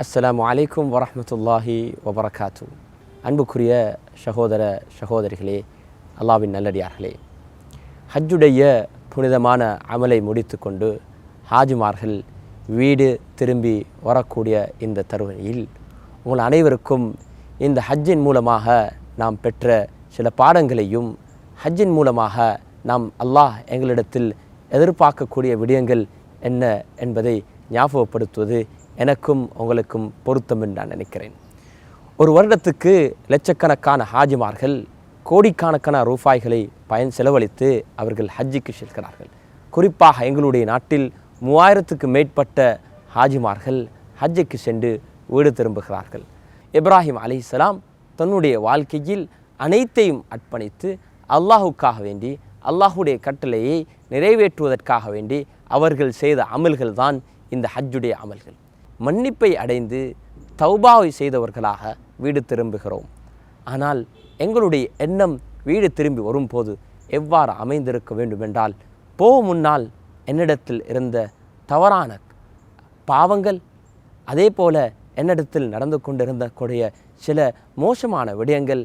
அஸ்லாம் அலைக்கும் வரமத்துல்லாஹி வபரகாத்து அன்புக்குரிய சகோதர சகோதரிகளே அல்லாவின் நல்லடியார்களே ஹஜ்ஜுடைய புனிதமான அமலை முடித்துக்கொண்டு ஹாஜிமார்கள் வீடு திரும்பி வரக்கூடிய இந்த தருவையில் உங்கள் அனைவருக்கும் இந்த ஹஜ்ஜின் மூலமாக நாம் பெற்ற சில பாடங்களையும் ஹஜ்ஜின் மூலமாக நாம் அல்லாஹ் எங்களிடத்தில் எதிர்பார்க்கக்கூடிய விடயங்கள் என்ன என்பதை ஞாபகப்படுத்துவது எனக்கும் உங்களுக்கும் பொருத்தம் என்று நான் நினைக்கிறேன். ஒரு வருடத்துக்கு லட்சக்கணக்கான ஹாஜிமார்கள் கோடிக்கணக்கான ரூபாய்களை பயன் செலவழித்து அவர்கள் ஹஜ்ஜிக்கு செல்கிறார்கள். குறிப்பாக எங்களுடைய நாட்டில் மூவாயிரத்துக்கு மேற்பட்ட ஹாஜிமார்கள் ஹஜ்ஜுக்கு சென்று வீடு திரும்புகிறார்கள். இப்ராஹிம் அலிஸ்லாம் தன்னுடைய வாழ்க்கையில் அனைத்தையும் அர்ப்பணித்து அல்லாஹுக்காக வேண்டி அல்லாஹுடைய கட்டளையை நிறைவேற்றுவதற்காக வேண்டி அவர்கள் செய்த அமல்கள் தான் இந்த ஹஜ்ஜுடைய அமல்கள். மன்னிப்பை அடைந்து தௌபாவை செய்தவர்களாக வீடு திரும்புகிறோம். ஆனால் எங்களுடைய எண்ணம் வீடு திரும்பி வரும்போது எவ்வாறு அமைந்திருக்க வேண்டுமென்றால் போ முன்னால் என்னிடத்தில் இருந்த தவறான பாவங்கள் அதே போல என்னிடத்தில் நடந்து கொண்டிருந்த கூடிய சில மோசமான விடயங்கள்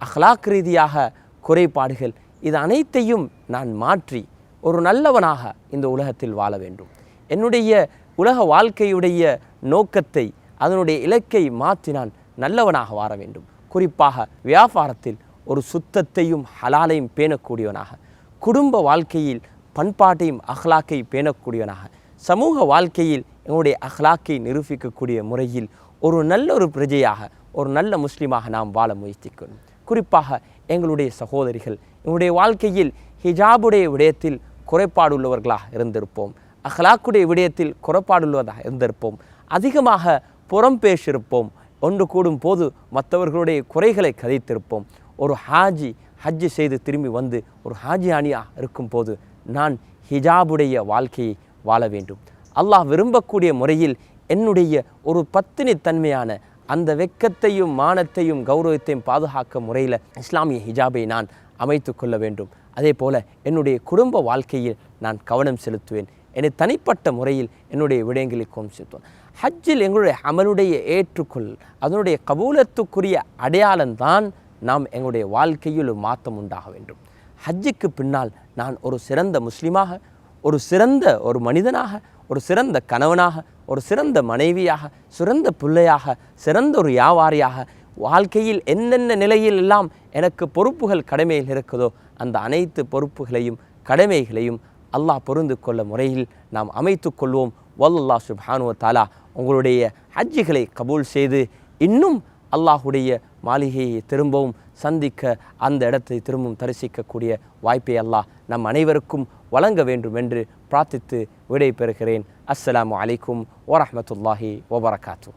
அஹ்லாக் ரீதியாக குறைபாடுகள் இது அனைத்தையும் நான் மாற்றி ஒரு நல்லவனாக இந்த உலகத்தில் வாழ வேண்டும். என்னுடைய உலக வாழ்க்கையுடைய நோக்கத்தை அதனுடைய இலக்கை மாற்றி நான் நல்லவனாக வாழ வேண்டும். குறிப்பாக வியாபாரத்தில் ஒரு சுத்தத்தையும் ஹலாலையும் பேணக்கூடியவனாக குடும்ப வாழ்க்கையில் பண்பாட்டையும் அஹ்லாக்கை பேணக்கூடியவனாக சமூக வாழ்க்கையில் என்னுடைய அஹ்லாக்கை நிரூபிக்கக்கூடிய முறையில் ஒரு நல்ல ஒரு பிரஜையாக ஒரு நல்ல முஸ்லீமாக நாம் வாழ முயற்சிக்கணும் குறிப்பாக எங்களுடைய சகோதரிகள் எங்களுடைய வாழ்க்கையில் ஹிஜாபுடைய விடயத்தில் குறைபாடுள்ளவர்களாக இருந்திருப்போம் அஹ்லாக்குடைய விடயத்தில் குறைபாடுள்ளதாக இருந்திருப்போம். அதிகமாக புறம் பேசியிருப்போம். ஒன்று கூடும் போது மற்றவர்களுடைய குறைகளை கதைத்திருப்போம். ஒரு ஹாஜி ஹஜ்ஜு செய்து திரும்பி வந்து ஒரு ஹாஜி அணியாக இருக்கும்போது நான் ஹிஜாபுடைய வாழ்க்கையை வாழ வேண்டும். அல்லாஹ் விரும்பக்கூடிய முறையில் என்னுடைய ஒரு பத்தினி தன்மையான அந்த வெக்கத்தையும் மானத்தையும் கௌரவத்தையும் பாதுகாக்க முறையில் இஸ்லாமிய ஹிஜாபை நான் அமைத்து கொள்ள வேண்டும். அதே போல் என்னுடைய குடும்ப வாழ்க்கையில் நான் கவனம் செலுத்துவேன். என்னை தனிப்பட்ட முறையில் என்னுடைய விடயங்களை கவனம் ஹஜ்ஜில் எங்களுடைய அமலுடைய ஏற்றுக்கொள் அதனுடைய கபூலத்துக்குரிய அடையாளம்தான் நாம் எங்களுடைய வாழ்க்கையில் மாற்றம் உண்டாக வேண்டும். ஹஜ்ஜுக்கு பின்னால் நான் ஒரு சிறந்த முஸ்லீமாக ஒரு சிறந்த ஒரு மனிதனாக ஒரு சிறந்த கணவனாக ஒரு சிறந்த மனைவியாக சிறந்த பிள்ளையாக சிறந்த ஒரு வியாபாரியாக வாழ்க்கையில் என்னென்ன நிலையில் எல்லாம் எனக்கு பொறுப்புகள் கடமையில் இருக்குதோ அந்த அனைத்து பொறுப்புகளையும் கடமைகளையும் அல்லாஹ் பொருந்து கொள்ள முறையில் நாம் அமைத்து கொள்வோம். வல்லல்லா சுப்ஹானுவ தாலா உங்களுடைய ஹஜ்ஜிகளை கபூல் செய்து இன்னும் அல்லாஹுடைய மாளிகையை திரும்பவும் சந்திக்க அந்த இடத்தை திரும்பவும் தரிசிக்கக்கூடிய வாய்ப்பை அல்லாஹ் நம் அனைவருக்கும் வழங்க வேண்டும் என்று பிரார்த்தித்து விடை பெறுகிறேன் அஸ்ஸலாமு அலைக்கும் வரஹ்மத்துல்லாஹி வபரகாத்து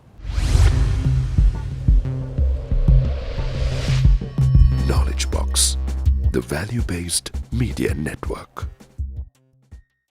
Knowledge Box, the value based media network.